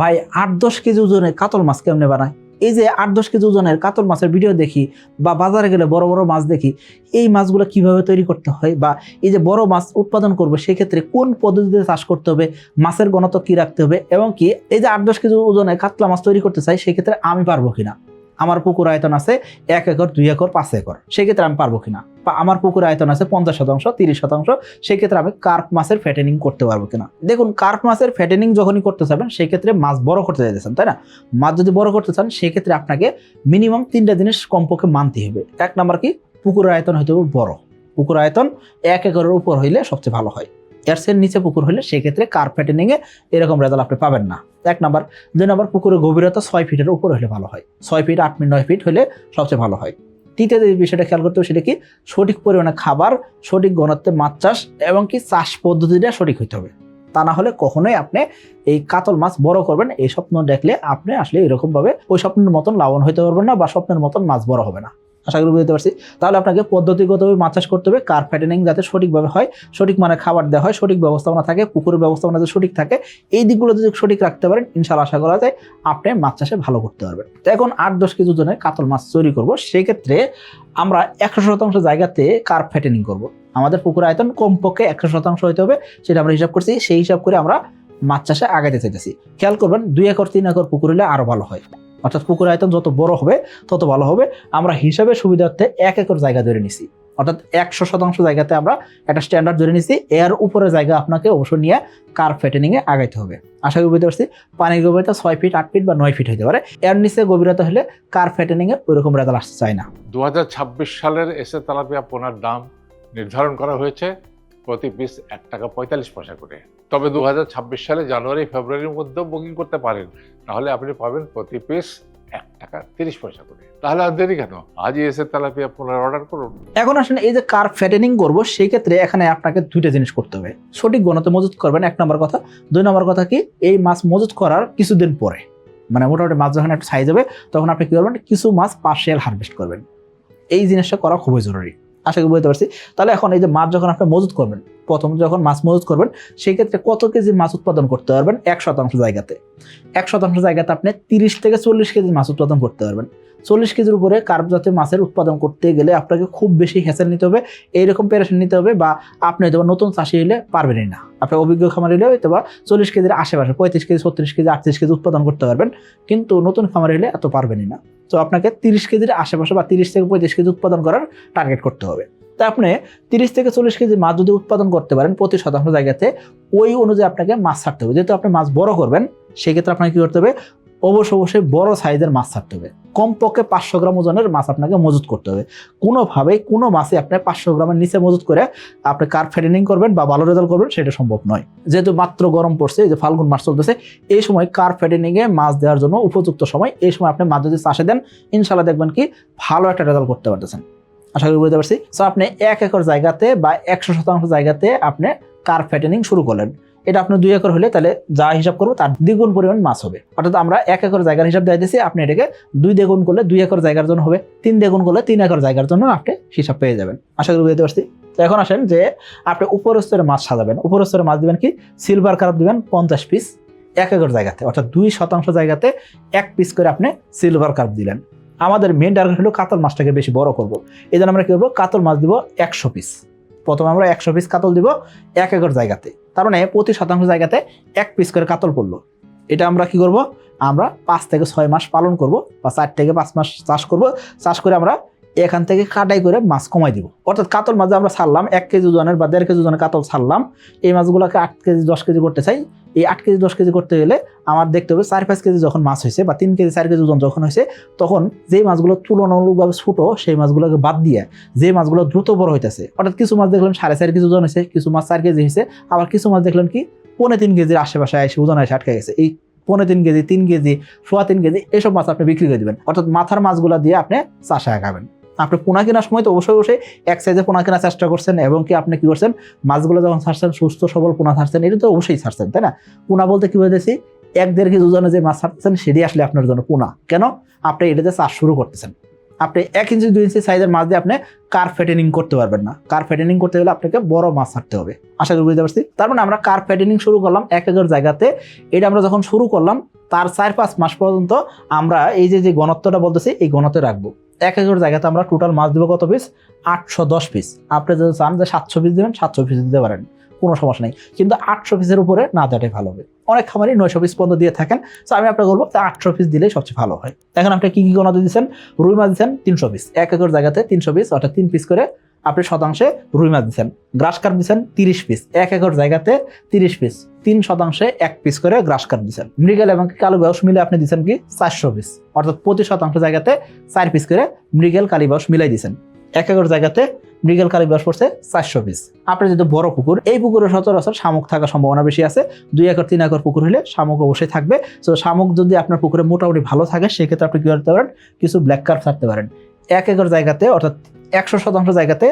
ভাই, আট দশ কেজি ওজনের কাতল মাছ কেমনে বানায়? এই যে আট দশ কেজি ওজনের কাতল মাছের ভিডিও দেখি বা বাজারে গেলে বড় বড় মাছ দেখি, এই মাছগুলো কীভাবে তৈরি করতে হয় বা এই যে বড় মাছ উৎপাদন করবে, সেক্ষেত্রে কোন পদ্ধতিতে চাষ করতে হবে, মাছের গণত কি রাখতে হবে এবং কি এই যে আট দশ কেজি ওজনের কাতলা মাছ তৈরি করতে চাই, সেক্ষেত্রে আমি পারব কিনা? আমার পুকুর আয়তন আছে এক একর, দুই একর, পাঁচ একর, সেক্ষেত্রে আমি পারব কিনা? আমার পুকুর আয়তন আছে পঞ্চাশ শতাংশ, তিরিশ শতাংশ, সেক্ষেত্রে আমি কার্প মাছের ফ্যাটেনিং করতে পারব কিনা। দেখুন কার্প মাছের ফ্যাটেনিং যখনই করতে চাবেন, সেক্ষেত্রে মাছ বড় করতে চাইতেছেন, তাই না? মাছ যদি বড় করতে চান, সেক্ষেত্রে আপনাকে মিনিমাম তিনটা জিনিস কমপক্ষে মানতে হবে। এক নাম্বার কি? পুকুরের আয়তন হইতে হবে বড়। পুকুর আয়তন এক একরের উপর হইলে সবচেয়ে ভালো হয়। এর নিচে পুকুর হলে সেক্ষেত্রে কার্প ফ্যাটেনিংয়ে এরকম রেজাল্ট আপনি পাবেন না। এক নাম্বার। দুই নাম্বার, পুকুরের গভীরতা ছয় ফিটের উপর হলে ভালো হয়। ছয় ফিট আট ফিট নয় ফিট হলে সবচেয়ে ভালো হয়। তৃতীয় যে বিষয়টা খেয়াল করতে হবে সেটা কি? সঠিক পরিমাণে খাবার, সঠিক ঘনত্বে মাছ চাষ এবং কি চাষ পদ্ধতিটা সঠিক হইতে হবে। তা না হলে কখনোই আপনি এই কাতল মাছ বড় করবেন এই স্বপ্ন দেখলে আপনি আসলে এরকমভাবে ওই স্বপ্নের মতন লাভবান হইতে পারবেন না বা স্বপ্নের মতন মাছ বড় হবে না। আশা করি বুঝতে পারছি। তাহলে আপনাকে পদ্ধতিগতভাবে মাছ চাষ করতে হবে, কার ফ্যাটেনিং যাতে সঠিকভাবে হয়, সঠিক মানে খাবার দেওয়া হয়, সঠিক ব্যবস্থাপনা থাকে, পুকুরের ব্যবস্থাপনা যাতে সঠিক থাকে, এই দিকগুলো যদি সঠিক রাখতে পারেন ইনশাল্লাহ আশা করা যায় আপনি মাছ চাষে ভালো করতে পারবেন। তো এখন আট দশ কেজি ওজনের কাতল মাছ তৈরি করব, সেক্ষেত্রে আমরা একশো শতাংশ জায়গাতে কার্প ফ্যাটেনিং করব। আমাদের পুকুর আয়তন কমপক্ষে একশো শতাংশ হইতে হবে, সেটা আমরা হিসাব করছি, সেই হিসাব করে আমরা মাছ চাষে আগাইতে চাইতেছি। খেয়াল করবেন, দুই একর, তিন একর পুকুর হলে আরও ভালো হয়। অর্থাৎ পুকুর আয়তন যত বড় হবে, তত ভালো হবে। আমরা হিসাবে সুবিধার্থে এক একর জায়গা ধরে নিছি। অর্থাৎ একশো শতাংশ জায়গাতে আমরা একটা স্ট্যান্ডার্ড ধরে নিছি। এর উপরে জায়গা আপনাকে অবশ্যই নিয়ে কার ফ্যাটেনিং এ আগাইতে হবে। আশা করি বুঝতে পারছি? পানির গভীরতা ছয় ফিট আট ফিট বা নয় ফিট হতে পারে। এর নিচে গভীরতা হলে কার ফ্যাটেনিং এ ওইরকম রেজাল্ট আসতে চায় না। দু হাজার ছাব্বিশ সালের এসে তালাপিয়া পোনার দাম নির্ধারণ করা হয়েছে। প্রতি পিস এক টাকা পঁয়তাল্লিশ পয়সা করে। তবে দুহাজার ছাব্বিশ সালে জানুয়ারি, ফেব্রুয়ারির মধ্যেও বুকিং করতে পারেন। তাহলে আপনি পাবেন প্রতি পিস এক টাকা তিরিশ পয়সা করে। তাহলে আর দেরি কেন? আজই এসে তেলাপিয়া পোনার অর্ডার করুন। এখন আসলে এই যে কার ফ্যাটেনিং করব, সেই ক্ষেত্রে এখানে আপনাকে দুইটা জিনিস করতে হবে। সঠিক গণতে মজুত করবেন, এক নম্বর কথা। দুই নম্বর কথা কি? এই মাছ মজুত করার কিছুদিন পরে। মানে মোটামুটি মাছ যখন একটা সাইজ হবে, তখন আপনি কি করবেন? কিছু মাছ পার্সিয়াল হারভেস্ট করবেন। এই জিনিসটা করা খুবই জরুরি। আশা করি বুঝতে পারছি। তাহলে এখন এই যে মাছ যখন আপনি মজুত করবেন, প্রথম যখন মাছ মজুত করবেন, সেই ক্ষেত্রে কত কেজি মাছ উৎপাদন করতে পারবেন? এক শতাংশ জায়গাতে। এক শতাংশ জায়গাতে আপনি তিরিশ থেকে চল্লিশ কেজি মাছ উৎপাদন করতে পারবেন। চল্লিশ কেজির উপরে কার্প জাতীয় মাছের উৎপাদন করতে গেলে আপনাকে খুব বেশি হ্যাসেল নিতে হবে, এইরকম প্যারেশন নিতে হবে বা আপনি হয়তো নতুন চাষি হলে পারবেনই না। আপনার অভিজ্ঞ খামার হলে হয়তো বা চল্লিশ কেজির আশেপাশে পঁয়ত্রিশ কেজি, ছত্রিশ কেজি, আটত্রিশ কেজি উৎপাদন করতে পারবেন, কিন্তু নতুন খামার হলে এত পারবেনই না। তো আপনাকে তিরিশ কেজির আশেপাশে বা তিরিশ থেকে পঁয়ত্রিশ কেজি উৎপাদন করার টার্গেট করতে হবে। তা আপনি তিরিশ থেকে চল্লিশ কেজি মাছ যদি উৎপাদন করতে পারেন প্রতি শতাংশ জায়গাতে, ওই অনুযায়ী আপনাকে মাছ ছাড়তে হবে। যেহেতু আপনি মাছ বড় করবেন, সেক্ষেত্রে আপনাকে কি করতে হবে? অবশ্য অবশ্যই বড় সাইজের মাছ ছাড়তে হবে। কমপক্ষে পাঁচশো গ্রাম ওজনের মাছ আপনাকে মজুত করতে হবে। কোনোভাবেই কোনো মাছে আপনি পাঁচশো গ্রামের নিচে মজুত করে আপনি কার ফ্যাটেনিং করবেন বা ভালো রেজাল্ট করবেন সেটা সম্ভব নয়। যেহেতু মাত্র গরম পড়ছে যে ফাল্গুন মাস চলতেছে, এই সময় কার ফ্যাটেনিংয়ে মাছ দেওয়ার জন্য উপযুক্ত সময়, এই সময় আপনি মাছ যদি চাষে দেন ইনশাল্লাহ দেখবেন কি ভালো একটা রেজাল্ট করতে পারতেছেন। আশা করি বুঝতে পারছি। সো আপনি এক একর জায়গাতে বা একশো শতাংশ জায়গাতে আপনি কার ফ্যাটেনিং শুরু করলেন। এটা আপনার দুই একর হলে তাহলে যা হিসাব করব তার দ্বিগুণ পরিমাণ মাছ হবে। অর্থাৎ আমরা এক একর জায়গার হিসাব দিয়ে দিয়েছি আপনি এটাকে দুই দ্বিগুণ করলে দুই একর জায়গার জন্য হবে, তিন দ্বিগুণ করলে তিন একর জায়গার জন্য আপনি হিসাব পেয়ে যাবেন। আশা করি বুঝতে পারছি? তো এখন আসেন যে আপনি উপর স্তরে মাছ সাজাবেন। উপর স্তরে মাছ দিবেন কি? সিলভার কার্প দিবেন পঞ্চাশ পিস এক একর জায়গাতে, অর্থাৎ দুই শতাংশ জায়গাতে এক পিস করে আপনি সিলভার কার্প দিলেন। আমাদের মেন টার্গেট হলো কাতল মাছটাকে বেশি বড় করব। এই জন্য আমরা কি করব? কাতল মাছ দিব একশো পিস প্রথমে আমরা একশো পিস কাতল দিব এক একর জায়গাতে। তার মানে প্রতি শতাংশ জায়গাতে এক পিস করে কাতল পড়ল। এটা আমরা কি করব? আমরা পাঁচ থেকে ছয় মাস পালন করব বা চার থেকে পাঁচ মাস চাষ করব। চাষ করে আমরা এখান থেকে কাটাই করে মাছ কমাই দিব। অর্থাৎ কাতল মাছ আমরা ছাড়লাম, এক কেজি ওজনের বা দেড় কেজি ওজনের কাতল ছাড়লাম, এই মাছগুলোকে আট কেজি, দশ কেজি করতে চাই। এই আট কেজি, দশ কেজি করতে গেলে আমার দেখতে হবে চার পাঁচ কেজি যখন মাছ হয়েছে বা তিন কেজি, চার কেজি ওজন যখন হয়েছে, তখন যেই মাছগুলো তুলনামূলকভাবে ছোটো সেই মাছগুলোকে বাদ দিয়ে যে মাছগুলো দ্রুত বড় হইতেছে, অর্থাৎ কিছু মাছ দেখলাম সাড়ে চার কেজি ওজন হয়েছে, কিছু মাছ চার কেজি হয়েছে, আবার কিছু মাছ দেখলাম কি পৌনে তিন কেজির আশেপাশে এসে ওজন এসে আটকে গেছে। এই পৌনে তিন কেজি তিন কেজি, সোয়া তিন কেজি, এসব মাছ আপনি বিক্রি করে দেবেন। অর্থাৎ মাথার মাছগুলো দিয়ে আপনি চাষে আগাবেন। আপনি পোনা কেনার সময় তো অবশ্যই অবশ্যই এক সাইজে পোনা কেনার চেষ্টা করছেন এবং কি আপনি কি করছেন? মাছগুলো যখন ছাড়ছেন, সুস্থ সবল পোনা ছাড়ছেন, এটা তো অবশ্যই ছাড়ছেন, তাই না? পোনা বলতে কি বলতেছি এক দেড় কেজি ওজনে যে মাছ ছাড়তেছেন, সেটি আসলে আপনার জন্য পোনা। কেন? আপনি এটাতে চাষ শুরু করতেছেন। আপনি এক ইঞ্চি দুই ইঞ্চি সাইজের মাছ দিয়ে আপনি কার ফ্যাটেনিং করতে পারবেন না। কার ফ্যাটেনিং করতে গেলে আপনাকে বড় মাছ ছাড়তে হবে। আশা করি বুঝতে পারছি? তার মানে আমরা কার ফ্যাটেনিং শুরু করলাম এক একর জায়গাতে। এটা আমরা যখন শুরু করলাম, তার চার পাঁচ মাস পর্যন্ত আমরা এই যে যে ঘনত্বটা বলতেছি, এই ঘনত্বে রাখব। এক একর জায়গাতে আমরা টোটাল মাছ দেবো কত পিস আটশো দশ পিস আপনি যদি চান যে সাতশো পিস দেবেন, সাতশো পিস দিতে পারেন। কোনো সমস্যা নেই। কিন্তু আটশো পিসের উপরে না দেওয়াটাই ভালো হবে। অনেক খামারই নয়শো পিস পর্যন্ত দিয়ে থাকেন। তো আমি আপনাকে বলব যে আটশো পিস দিলেই সবচেয়ে ভালো হয়। এখন আপনি কী কী গোনা দিয়েছেন রুই মাছ দিচ্ছেন তিনশো পিস এক একর জায়গাতে তিনশো পিস অর্থাৎ তিন পিস করে আপনি শতাংশে রুই মাছ দিচ্ছেন গ্রাস কার্প দিচ্ছেন তিরিশ পিস এক একর জায়গাতে তিরিশ পিস তিন শতাংশে এক পিস করে গ্রাস কার্প দিচ্ছেন মৃগেল এবং কালো বাউস মিলে আপনি দিচ্ছেন কি চারশো পিস অর্থাৎ প্রতি শতাংশ জায়গাতে চার পিস করে মৃগেল কালিবাস মিলাই দিচ্ছেন এক একর জায়গাতে মৃগেল কালিবাস পড়ছে চারশো পিস আপনার যদি বড় পুকুর, এই পুকুরে সচরাচর শামুক থাকার সম্ভাবনা বেশি আছে। দুই একর, তিন একর পুকুর হলে শামুক অবশ্যই থাকবে। তো শামুক যদি আপনার পুকুরে মোটামুটি ভালো থাকে, সেক্ষেত্রে আপনি কি করতে পারেন? কিছু ব্ল্যাক কার্প থাকতে পারেন। এক একর জায়গাতে, অর্থাৎ একশো শতাংশ জায়গাতে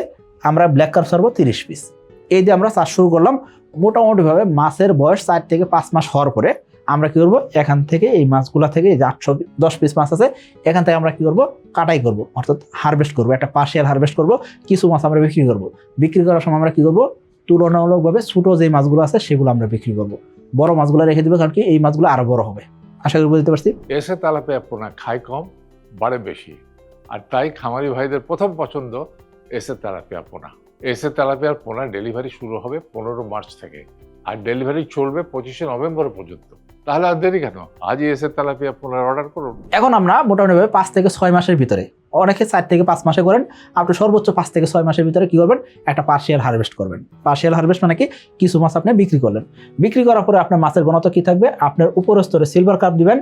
আমরা ব্ল্যাক কার্প ছাড়বো তিরিশ পিস এই দিয়ে আমরা চাষ শুরু করলাম। মোটামুটিভাবে মাছের বয়স চার থেকে পাঁচ মাস হওয়ার পরে আমরা কি করব? এখান থেকে এই মাছগুলা থেকে এই যে আটশো দশ পিস মাছ আছে, এখান থেকে আমরা কি করব? কাটাই করব, অর্থাৎ হারভেস্ট করব, একটা পার্সিয়াল হারভেস্ট করব, কিছু মাছ আমরা বিক্রি করব। বিক্রি করার সময় আমরা কি করব? তুলনামূলকভাবে ছোটো যে মাছগুলো আছে সেগুলো আমরা বিক্রি করব। বড় মাছগুলো রেখে দেবো, কারণ কি এই মাছগুলো আরও বড় হবে। আশা করি বুঝতে পারছি। এসে তেলাপিয়া পোনা খায় কম, বাড়ে বেশি। আর তাই খামারি ভাইদের প্রথম পছন্দ এসে তেলাপিয়া পোনা। এসে তেলাপিয়ার পোনা ডেলিভারি শুরু হবে পনেরো মার্চ থেকে আর ডেলিভারি চলবে পঁচিশে নভেম্বর পর্যন্ত। তাহলে আর দেরি কেন? আজই এসে তেলাপিয়া পোনার অর্ডার করুন। এখন আমরা মোটামুটিভাবে পাঁচ থেকে ছয় মাসের ভিতরে, অনেকে চার থেকে পাঁচ মাসে করেন আপনি সর্বোচ্চ পাঁচ থেকে ছয় মাসের ভিতরে কী করবেন? একটা পার্সিয়াল হারভেস্ট করবেন। পার্সিয়াল হারভেস্ট মানে কি? কিছু মাছ আপনি বিক্রি করলেন। বিক্রি করার পরে আপনার মাছের ঘনত্ব কী থাকবে? আপনার উপর স্তরে সিলভার কাপ দিবেন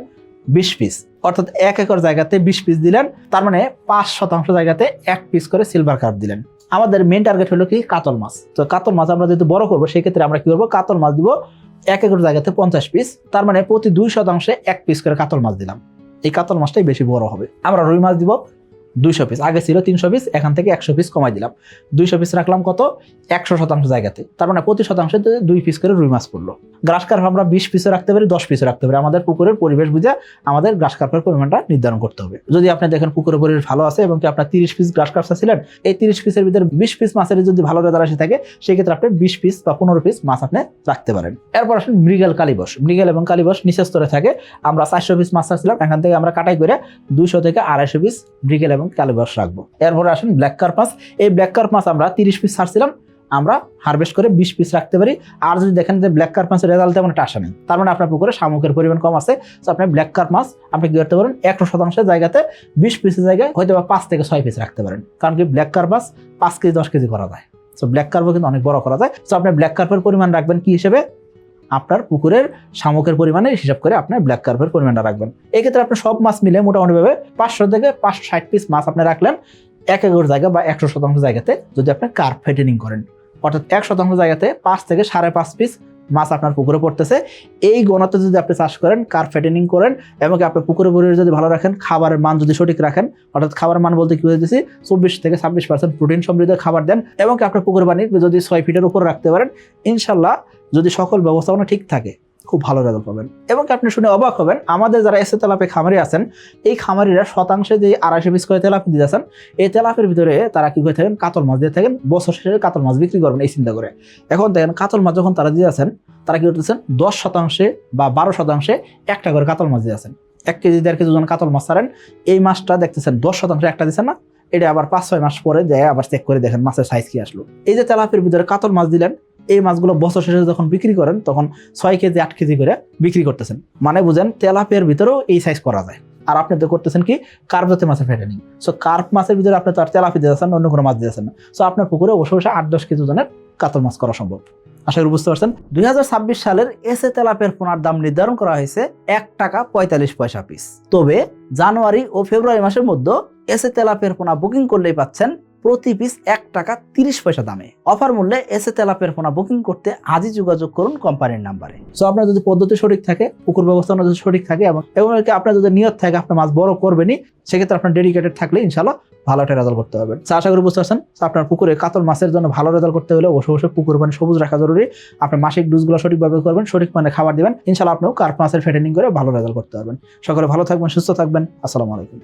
বিশ পিস অর্থাৎ এক একর জায়গাতে বিশ পিস দিলেন, তার মানে পাঁচ শতাংশ জায়গাতে এক পিস করে সিলভার কাপ দিলেন। আমাদের মেন টার্গেট হলো কি? কাতল মাছ। তো কাতল মাছ আমরা যেহেতু বড় করব সেই ক্ষেত্রে আমরা কি করব? কাতল মাছ দিব এক একর জায়গাতে পঞ্চাশ পিস তার মানে প্রতি দুই শতাংশে এক পিস করে কাতল মাছ দিলাম। এই কাতল মাছটাই বেশি বড় হবে। আমরা রুই মাছ দিব দুইশো পিস আগে ছিল তিনশো পিস এখান থেকে একশো পিস কমাই দিলাম। দুইশো পিস রাখলাম কত? একশো শতাংশ জায়গাতে। তার মানে প্রতি শতাংশে দুই পিস করে রুই মাছ পড়ল। গ্রাস কার্প আমরা বিশ পিসও রাখতে পারি, দশ পিসও রাখতে পারি। আমাদের পুকুরের পরিবেশ বুঝে আমাদের গ্রাস কার্পের পরিমাণটা নির্ধারণ করতে হবে। যদি আপনি দেখেন পুকুরের পরিবেশ ভালো আছে এবং কি আপনার তিরিশ পিস গ্রাস কার্প ছিলেন এই তিরিশ পিসের ভিতরে বিশ পিস মাছের যদি ভালো রেজাল্ট আসে থাকে, সেক্ষেত্রে আপনি বিশ পিস বা পনেরো পিস মাছ আপনি রাখতে পারেন। এরপর আসেন মৃগেল কালিবস। মৃগেল এবং কালিবস নিচের স্তরে থাকে। আমরা চারশো পিস মাছ রাখছিলাম, এখান থেকে আমরা কাটাই করে দুশো থেকে আড়াইশো পিস মৃগেল এবং কালিবস রাখব। এরপরে আসেন ব্ল্যাক কার্প মাছ এই ব্ল্যাক কার্প মাছ আমরা তিরিশ পিস ছাড়ছিলাম আমরা হারভেস্ট করে বিশ পিস রাখতে পারি। আর যদি দেখেন যে ব্ল্যাক কার্প মাছের রেজাল্ট তেমন একটা আসে নেই। তার মানে আপনার পুকুরে শামুকের পরিমাণ কম আছে। তো আপনি ব্ল্যাক কার্প মাছ আপনি কি করতে পারেন? একশো শতাংশের জায়গাতে বিশ পিসের জায়গায় হয়তো বা পাঁচ থেকে ছয় পিস রাখতে পারেন। কারণ কি ব্ল্যাক কার্প মাছ পাঁচ কেজি, দশ কেজি করা যায়। সো ব্ল্যাক কার্পও কিন্তু অনেক বড় করা যায়। তো আপনি ব্ল্যাক কার্পের পরিমাণ রাখবেন কি হিসেবে? আপনার পুকুরের শামুকের পরিমাণে হিসাব করে আপনার ব্ল্যাক কার্পের পরিমাণটা রাখবেন। এক্ষেত্রে আপনি সব মাছ মিলে মোটামুটিভাবে পাঁচশো থেকে পাঁচশো ষাট পিস মাছ আপনি রাখলেন। এক একর জায়গা বা একশো শতাংশ জায়গাতে যদি আপনি কার্প ফেটেনিং করেন। অর্থাৎ এক শতাংশ জায়গাতে পাঁচ থেকে সাড়ে পাঁচ পিস মাছ আপনার পুকুরে পড়তেছে। এই গণতে যদি আপনি চাষ করেন কার ফেটেনিং করেন এবং আপনার পুকুরে পরিবেশ যদি ভালো রাখেন, খাবারের মান যদি সঠিক রাখেন, অর্থাৎ খাবার মান বলতে কী বুঝতেছি চব্বিশ থেকে ছাব্বিশ পার্সেন্ট প্রোটিন সমৃদ্ধ খাবার দেন এবং আপনার পুকুর পানি যদি ছয় ফিটের উপর রাখতে পারেন, ইনশাল্লাহ যদি সকল ব্যবস্থাপনা ঠিক থাকে। খুব ভালো রেজাল্ট পাবেন। এবং আপনি শুনে অবাক হবেন, আমাদের যারা এসে তেলাপে খামারি আছেন, এই খামারিরা শতাংশে যে আড়াইশো পিস করে তেলাপি দিতেছেন এই তেলাপের ভিতরে তারা কি করে থাকেন? কাতল মাছ দিয়ে থাকেন। বছর শেষে কাতল মাছ বিক্রি করবেন, এই চিন্তা করে। এখন দেখেন, কাতল মাছ যখন তারা দিয়ে আছেন তারা কি করতেছেন? দশ শতাংশে বা বারো শতাংশে একটা করে কাতল মাছ দিয়ে আছেন এক কেজি, দেড় কেজি যখন কাতল মাছ ছাড়েন, এই মাছটা দেখতেছেন, দশ শতাংশে একটা দিচ্ছেন না। এটা আবার পাঁচ ছয় মাস পরে দেয় আবার চেক করে দেখেন, মাছের সাইজ কি আসলো। এই যে তেলাপের ভিতরে কাতল মাছ দিলেন এই মাছগুলো বছর শেষে যখন বিক্রি করেন, তখন ছয় কেজি, আট কেজি করে বিক্রি করতেছেন। মানে বুঝেন, তেলাপিয়ার ভিতরেও এই সাইজ করা যায়। আর আপনি তো করতেছেন কি কার্প জাতীয় মাছের ফেটেনিং সো কার্প মাছের ভিতরে আপনি তো আর তেলাপি দিয়েছেন অন্য কোনো মাছ দিয়েছেন না। সো আপনার পুকুরে বসে বসে আট, দশ কেজি ওজনের কাতল মাছ করা সম্ভব। আশা করি বুঝতে পারছেন? দুই হাজার ছাব্বিশ সালের এস এসে তেলাপের পোনার দাম নির্ধারণ করা হয়েছে এক টাকা পঁয়তাল্লিশ পয়সা পিস তবে জানুয়ারি ও ফেব্রুয়ারি মাসের মধ্যে এসে তেলাপের পোনা বুকিং করলেই পাচ্ছেন প্রতি পিস এক টাকা তিরিশ পয়সা দামে। অফার মূল্যে এসে তেলাপের পোনা বুকিং করতে আজই যোগাযোগ করুন কোম্পানির নাম্বারে সো আপনার যদি পদ্ধতি সঠিক থাকে, পুকুর ব্যবস্থাপনা যদি সঠিক থাকে এবং এবং আপনার যদি নিয়ত থাকে, আপনার মাছ বড় করবেনই, সেক্ষেত্রে আপনার ডেডিকেটেড থাকলে ইনশাল্লাহ ভালো একটা রেজাল্ট করতে পারবেন। আশা করি বুঝতে পারছেন? আপনার পুকুরে কাতল মাছের জন্য ভালো রেজাল্ট করতে হলে বসে বসে পুকুর পানি সবুজ রাখা জরুরি। আপনার মাসিক ডোজগুলো সঠিকভাবে করবেন, সঠিক মানে খাবার দিবেন। ইনশাল্লাহ আপনিও কার্প মাছের ফেটেনিং করে ভালো রেজাল্ট করতে পারবেন। সকলে ভালো থাকবেন, সুস্থ থাকবেন। আসসালামু আলাইকুম।